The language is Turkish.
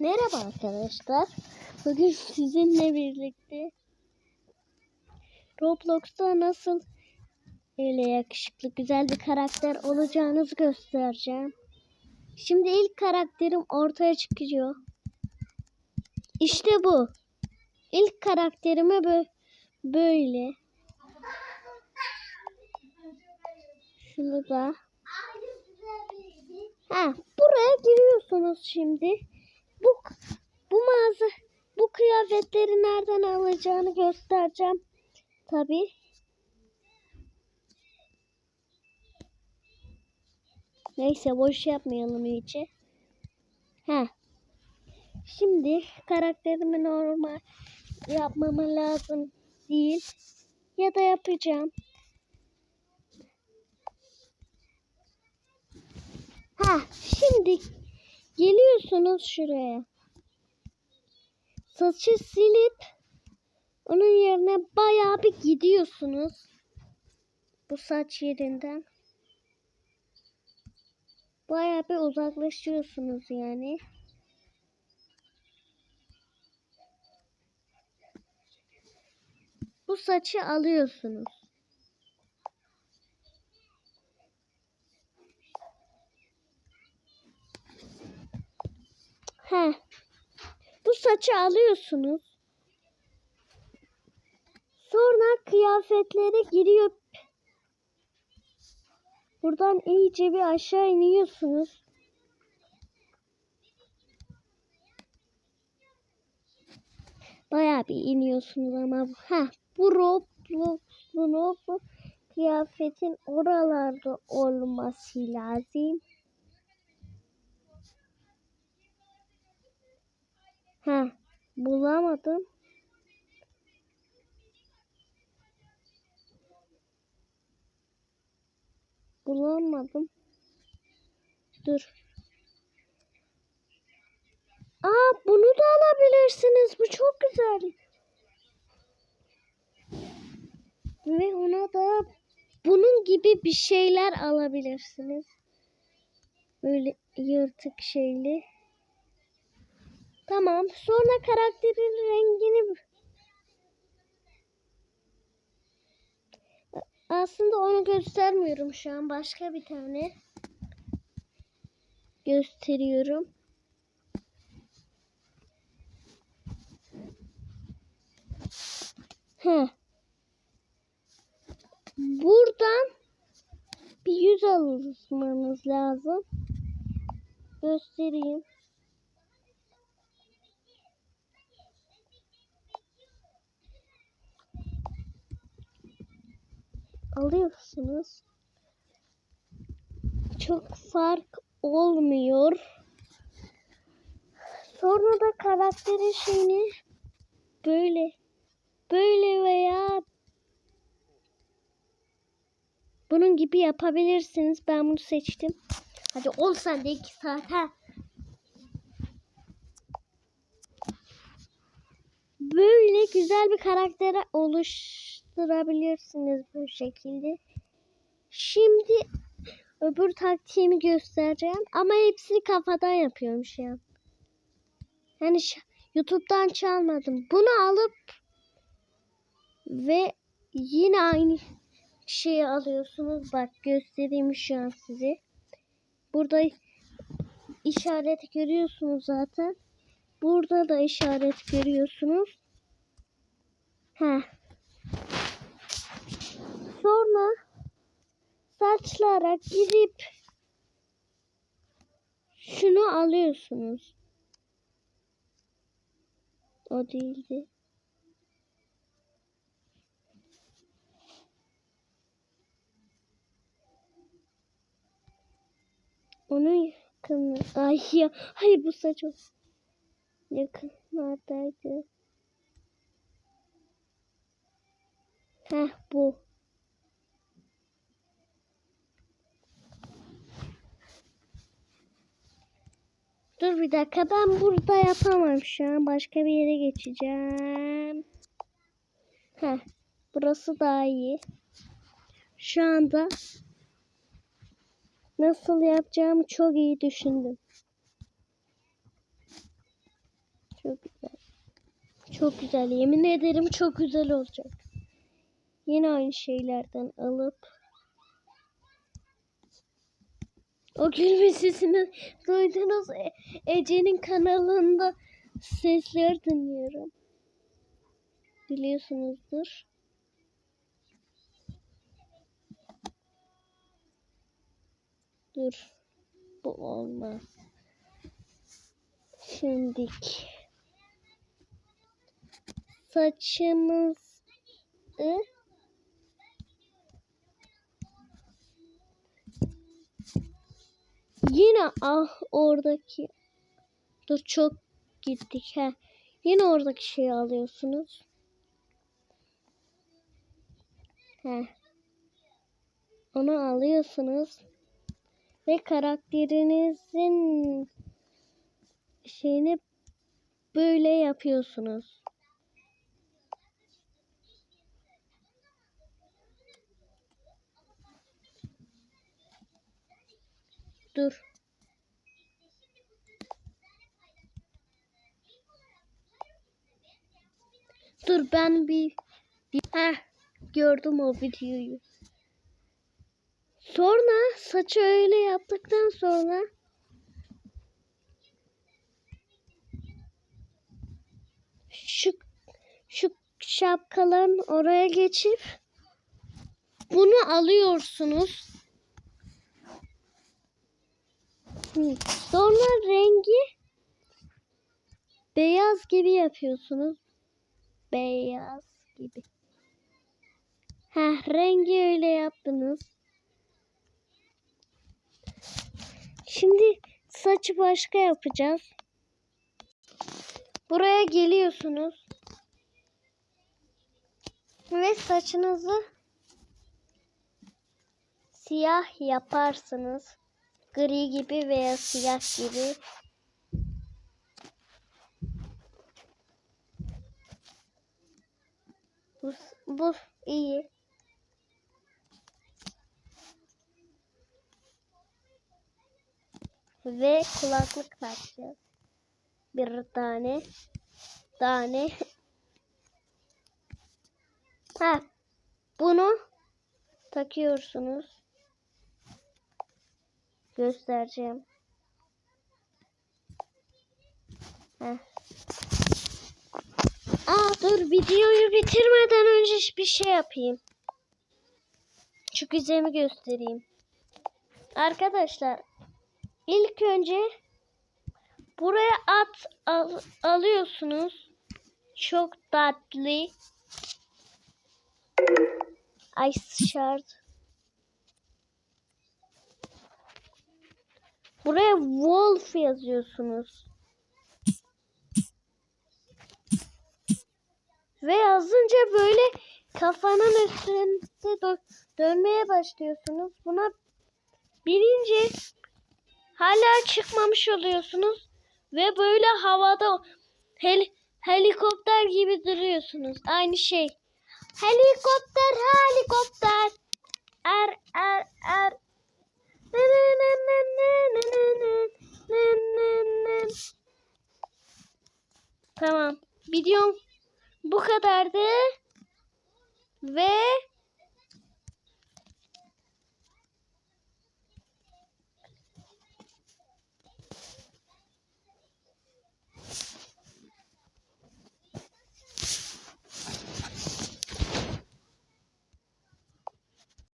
Merhaba arkadaşlar. Bugün sizinle birlikte Roblox'ta nasıl öyle yakışıklı güzel bir karakter olacağınızı göstereceğim. Şimdi ilk karakterim ortaya çıkıyor. İşte bu. İlk karakterime bö- böyle. Şunu da. Ha, buraya giriyorsunuz şimdi. Bu bu mağaza bu kıyafetleri nereden alacağını göstereceğim. Tabi. Neyse boş yapmayalım iyice. Ha. Şimdi karakterimi normal yapmama lazım değil. Ya da yapacağım. Ha, şimdi geliyorsunuz şuraya. Saçı silip onun yerine bayağı bir gidiyorsunuz. Bu saç yerinden. Bayağı bir uzaklaşıyorsunuz yani. Bu saçı alıyorsunuz. He. Bu saçı alıyorsunuz. Sonra kıyafetlere giriyor. Buradan iyice bir aşağı iniyorsunuz. Bayağı bir iniyorsunuz ama ha bu Roblox'un kıyafetin oralarda olması lazım. Ha, bulamadım. Bulamadım. Dur. Aa, bunu da alabilirsiniz. Bu çok güzel. Ve ona da bunun gibi bir şeyler alabilirsiniz. Böyle yırtık şeyli. Tamam. Sonra karakterin rengini aslında onu göstermiyorum şu an. Başka bir tane gösteriyorum. He. Buradan bir yüz almanız lazım. Göstereyim. Alıyorsunuz. Çok fark olmuyor. Sonra da karakterin şeyini böyle böyle veya bunun gibi yapabilirsiniz. Ben bunu seçtim. Hadi ol sen de iki saat ha. Böyle güzel bir karaktere oluşturabilirsiniz bu şekilde. Şimdi öbür taktiğimi göstereceğim. Ama hepsini kafadan yapıyorum şu an. Yani YouTube'dan çalmadım. Bunu alıp ve yine aynı şeyi alıyorsunuz. Bak göstereyim şu an size. Burada işaret görüyorsunuz zaten. Burada da işaret görüyorsunuz. He. Sonra saçlara girip şunu alıyorsunuz. O değildi. Onun yakını. Ay ya. Hayır bu saç o. Yakınlardaydı. Heh bu. Bir dakika ben burada yapamam şu an. Başka bir yere geçeceğim. Heh. Burası daha iyi. Şu anda nasıl yapacağımı çok iyi düşündüm. Çok güzel. Çok güzel. Yemin ederim çok güzel olacak. Yine aynı şeylerden alıp o gülme sesini duydunuz. E- Ece'nin kanalında sesler dinliyorum. Biliyorsunuzdur. Dur. Bu olmaz. Şimdik. Saçımızı Yine ah oradaki Dur çok gittik he. Yine oradaki şeyi alıyorsunuz. He. Onu alıyorsunuz. Ve karakterinizin şeyini böyle yapıyorsunuz. Dur. Dur ben bir, bir Heh, gördüm o videoyu. Sonra saçı öyle yaptıktan sonra şu şu şapkaların oraya geçip bunu alıyorsunuz. Hı. Sonra rengi beyaz gibi yapıyorsunuz. Beyaz gibi. Ha rengi öyle yaptınız. Şimdi saçı başka yapacağız. Buraya geliyorsunuz. Ve saçınızı siyah yaparsınız. Gri gibi veya siyah gibi. Bu, bu iyi. Ve kulaklık takacağız. Bir tane. Tane. Ha. Bunu takıyorsunuz. Göstereceğim. Heh. Aa dur videoyu bitirmeden önce bir şey yapayım. Şu güzemi göstereyim. Arkadaşlar ilk önce buraya at al, alıyorsunuz. Çok tatlı. Ice shard. Buraya wolf yazıyorsunuz. Ve yazınca böyle kafanın üstünde dö- dönmeye başlıyorsunuz. Buna birinci hala çıkmamış oluyorsunuz. Ve böyle havada hel helikopter gibi duruyorsunuz. Aynı şey. Helikopter, helikopter. Er, er, er. Tamam. Videom bu kadardı. Ve